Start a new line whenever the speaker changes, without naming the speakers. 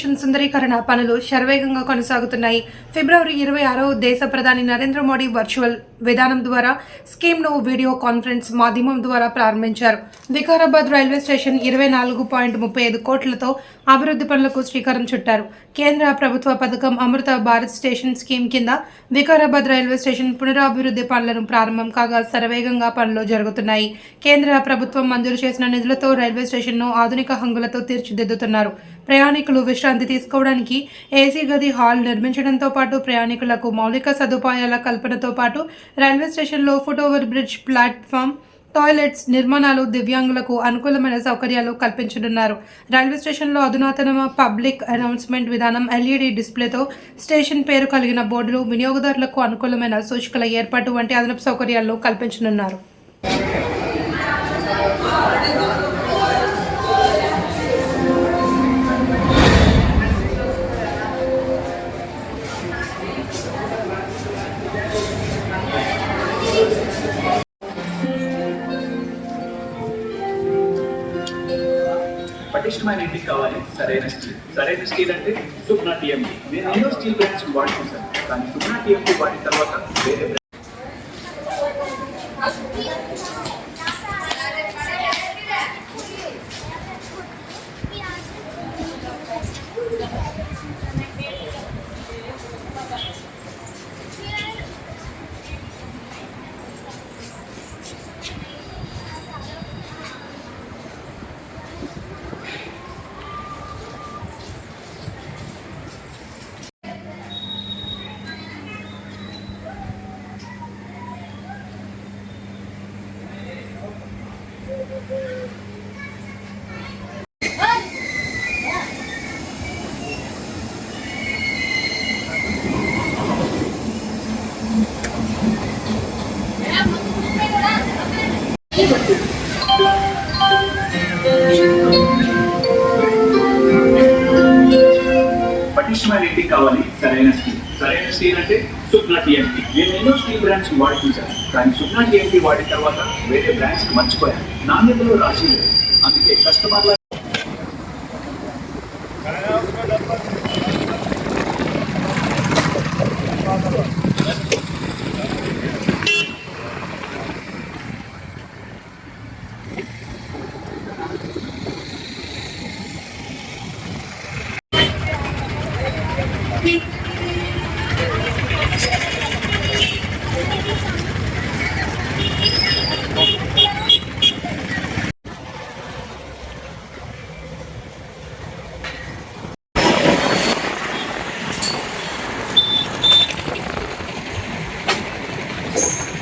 సుందరీకరణ పనులు శరవేగంగా కొనసాగుతున్నాయి. ఫిబ్రవరి ఇరవై ఆరో దేశ ప్రధాని నరేంద్ర మోడీ వర్చువల్ విధానం ద్వారా స్కీమ్ను వీడియో కాన్ఫరెన్స్ మాధ్యమం ద్వారా ప్రారంభించారు. వికారాబాద్ రైల్వే స్టేషన్ ఇరవై నాలుగు పాయింట్ ముప్పై ఐదు కోట్లతో అభివృద్ధి పనులకు శ్రీకారం చుట్టారు. కేంద్ర ప్రభుత్వ పథకం అమృత భారత్ స్టేషన్ స్కీమ్ కింద వికారాబాద్ రైల్వే స్టేషన్ పునరాభివృద్ధి పనులను ప్రారంభం కాగా శరవేగంగా పనులు జరుగుతున్నాయి. కేంద్ర ప్రభుత్వం మంజూరు చేసిన నిధులతో రైల్వే స్టేషన్ను ఆధునిక హంగులతో తీర్చిదిద్దుతున్నారు. ప్రయాణికులు విశ్రాంతి తీసుకోవడానికి ఏసీ గది హాల్ నిర్మించడంతో పాటు ప్రయాణికులకు మౌలిక సదుపాయాల కల్పనతో పాటు రైల్వే స్టేషన్లో foot over bridge platform toilets నిర్మాణాలు దివ్యాంగులకు అనుకూలమైన సౌకర్యాలు కల్పించనున్నారు. రైల్వే స్టేషన్లో అధునాతన పబ్లిక్ అనౌన్స్మెంట్ విధానం ఎల్ఈడి డిస్ప్లేతో స్టేషన్ పేరు కలిగిన బోర్డులు వినియోగదారులకు అనుకూలమైన సూచికల ఏర్పాటు వంటి అదనపు సౌకర్యాలు కల్పించనున్నారు.
పటిష్టమైన ఇంటికి కావాలి. సరైన స్టీల్. సరైన స్టీల్ అంటే సుప్నా టీఎంటీ నేను ఎన్నో స్టీల్ బ్రాండ్స్ వాడి చూసాను కానీ సుప్నా టీఎంటీ వాడిన తర్వాత వేరే టీఎంటీ కావాలి సరైన స్కీమ్. సరైన స్కీమ్ అంటే సుప్నా టీఎంపీ నేను ఎన్నో స్టీల్ బ్రాండ్స్ వాడిపించాను కానీ సుప్నా టీఎంపీ వాడిన తర్వాత వేరే బ్రాండ్స్ మర్చిపోయాను. నాణ్యతలో రాసి లేదు అందుకే కస్టమర్ల Thanks.